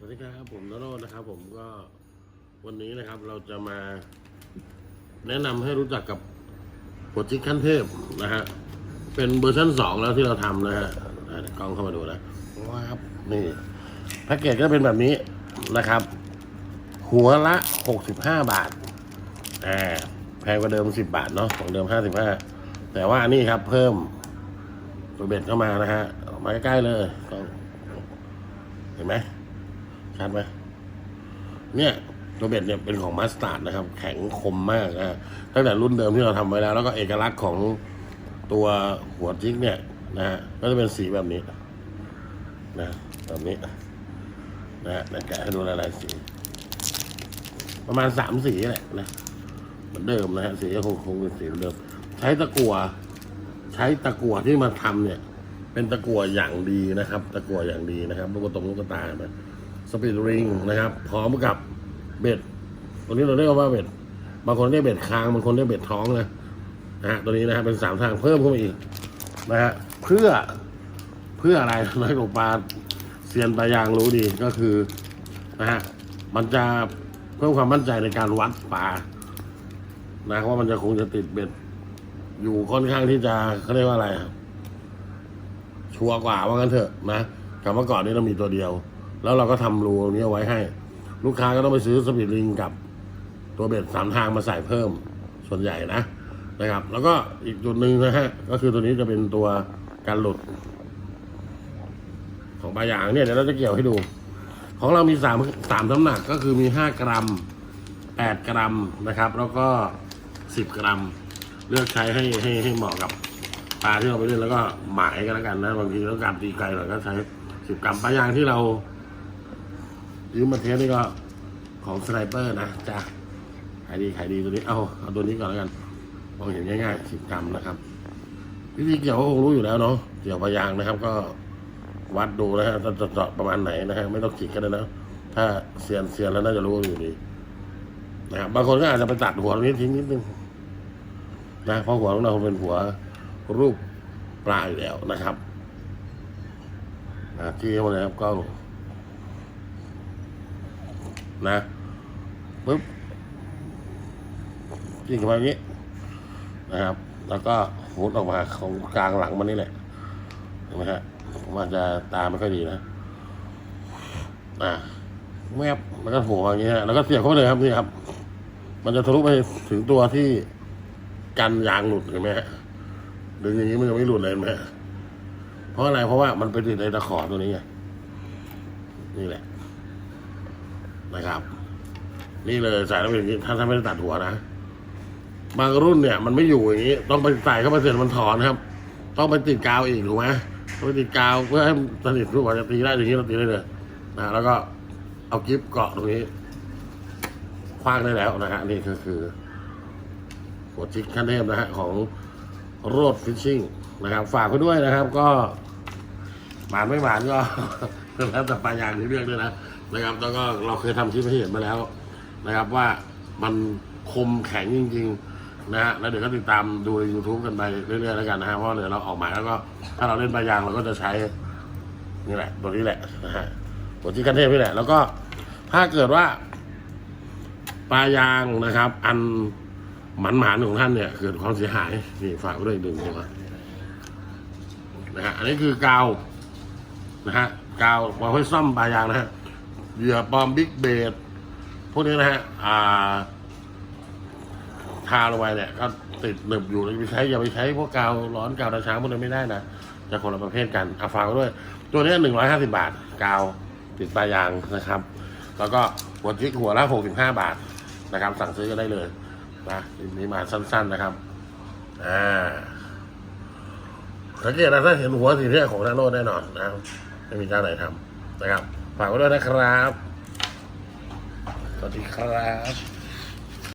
สวัสดีครับผมนโรจน์นะครับ ผมก็วันนี้นะครับเราจะมา แนะนำให้รู้จักกับหัวจิกขั้นเทพนะฮะเป็นเวอร์ชันสองแล้วที่เราทำนะฮะอะเดี๋ยวกล้องเข้ามาดูนะว้าวนี่แพ็กเกจก็เป็นแบบนี้นะครับ หัวละหกสิบห้าบาท อ่าแพงกว่าเดิมสิบบาทเนาะของเดิมห้าสิบห้าแต่ว่านี่ครับเพิ่มตัวเบ็ดเข้ามานะฮะเอามาใกล้ๆเลยกล้องเห็นไหม ชัดไหมเนี่ยตัวเบ็ดเนี่ยเป็นของมาสตาร์ดนะครับ แข็งคมมากนะตั้งแต่รุ่นเดิมที่เราทำไว้แล้ว แล้วก็เอกลักษณ์ของตัวหัวจิกเนี่ยนะฮะก็จะเป็นสีแบบนี้ นะแบบนี้ นะฮะแกะให้ดูหลายๆสี ประมาณสามสีแหละนะเหมือนเดิมนะฮะสีก็คงคงเป็นสีเดิม ใช้ตะกั่วใช้ตะกั่วที่มาทำเนี่ย เป็นตะกั่วอย่างดีนะครับ ตะกั่วอย่างดีนะครับลูกกระตงลูกกระตานะ สปีดริงนะครับ พร้อมกับเบ็ด ตัวนี้เราเรียกว่าเบ็ด บางคนเรียกเบ็ดคาง บางคนเรียกเบ็ดท้องนะนะฮะตัวนี้นะฮะเป็นสามทางเพิ่มเข้ามาอีกนะฮะเพื่อเพื่ออะไรน้อยกปลาเซียนปลายางรู้ดีก็คือนะฮะมันจะเพิ่มความมั่นใจในการวัดปลานะว่ามันจะคงจะติดเบ็ด อยู่ค่อนข้างที่จะเขาเรียกว่าอะไรอะชัวร์กว่าว่างั้นเถอะนะกับเมื่อก่อนนี้เรามีตัวเดียว แล้วเราก็ทำรูตรงนี้ไว้ให้ ลูกค้าก็ต้องไปซื้อสปีดลิงกับตัวเบ็ดสามทางมาใส่เพิ่มส่วนใหญ่นะนะครับ แล้วก็อีกจุดหนึ่งนะฮะก็คือตัวนี้จะเป็นตัวการหลุด ของปลายางเนี่ยเดี๋ยวเราจะเกี่ยวให้ดู ของเรามีสามสามน้ำหนักก็คือมีห้ากรัมแปดกรัมนะครับ แล้วก็สิบกรัม เลือกใช้ให้ให้ให้เหมาะกับปลาที่เราไปเล่นแล้วก็หมายกันแล้วกันนะบางทีต้องการตีไกลหน่อยก็ใช้สิบกรัมปลายางที่เรา ยืมมาเทสนี่ก็ของสไนเปอร์นะจ้ะขายดีขายดีตัวนี้ เอาเอาตัวนี้ก่อนแล้วกันมองเห็นง่ายๆสิบกรัมนะครับวิธีเกี่ยวก็คงรู้อยู่แล้วเนาะเกี่ยวปลายางนะครับ ก็วัดดูนะฮะจะเจาะประมาณไหนนะฮะไม่ต้องจิกกันเลยนะถ้าเซียนเซียนแล้วน่าจะรู้อยู่ดีนะครับบางคนก็อาจจะไปตัดหัวตรงนี้ทิ้งนิดนึงนะเพราะหัวของเราเป็นหัวรูปปลาอยู่แล้วนะครับนะที่เขามาเลยครับกล้อง นะปึ๊บจิ้งเข้ามาอย่างนี้นะครับ แล้วก็หุดออกมาของกลางหลังมันนี่แหละเห็นไหมฮะมอาจะตาไม่ค่อยดีนะอะแมบแล้วก็โผล่มาอย่างนี้ฮะแล้วก็เสียบเข้าไปเลยครับนี่ครับ มันจะทะลุไปถึงตัวที่กันยางหลุดเห็นไหมฮะดึงอย่างนี้มันยังไม่หลุดเลยเห็นไหมเพราะอะไรเพราะว่ามันไปติดในตะขอตัวนี้ไงนี่แหละ นะครับ นี่เลยส่แล้วเป็นอย่างนี้ถ้าถ้าไม่ได้ตัดหัวนะ บางรุ่นเนี่ย มันไม่อยู่อย่างนี้ ต้องไปใส่เข้าไปเสร็จมันถอนครับ ต้องไปติดกาวอีกถูกไหมต้องไปติดกาวเพื่อให้สนิทรู้ว่าจะตีได้อย่างนี้เราตีได้เลยนะแล้วก็เอากิฟเกาะตรงนี้คว้างได้แล้วนะฮะนี่ก็คือหัวจิกขั้นเทพนะฮะของโรดฟิชชิ่งนะครับ ฝากไปด้วยนะครับ ก็หมานไม่หมานก็แล้วแต่ปลายางที่เลือกด้วยนะ นะครับ แล้วก็เราเคยทำคลิปให้เห็นมาแล้วนะครับว่ามันคมแข็งจริง ๆ นะฮะแล้วเดี๋ยวก็ติดตามดูใน YouTube กันไปเรื่อยๆแล้วกันนะฮะเพราะเดี๋ยวเราออกหมายแล้วก็ ถ้าเราเล่นปลายางเราก็จะใช้นี่แหละ ตัวนี้แหละนะฮะหัวจิกขั้นเทพนี่แหละ แล้วก็ถ้าเกิดว่าปลายางนะครับ อันหมันหมานของท่านเนี่ยเกิดความเสียหายนี่ฝากไว้ด้วยอีกหนึ่งตัวนะฮะอันนี้คือกาวนะฮะกาวมาไว้ซ่อมปลายางนะฮะ เหยื่อปลอมบิ๊กเบดพวกนี้นะฮะอ่าทาลงไปเนี่ยก็ติดหนึบอยู่เลยไปใช้อย่าไปใช้พวกกาวร้อนกาวตาช้างพวกนี้ไม่ได้นะจะคนละประเภทกันเอาฝากไว้ด้วย ตัวนี้หนึ่งร้อยห้าสิบาท กาวติดปลายางนะครับ แล้วก็หัวจิกหัวละหกสิบห้าบาทนะครับ สั่งซื้อก็ได้เลยนะนี่มาสั้น ๆนะครับอ่าสังเกตนะถ้าเห็นหัวสีเนี่ยของทางโน้นแน่นอนนะครับไม่มีเจ้าไหนทำนะครับ ฝากไว้ด้วยนะครับ สวัสดีครับ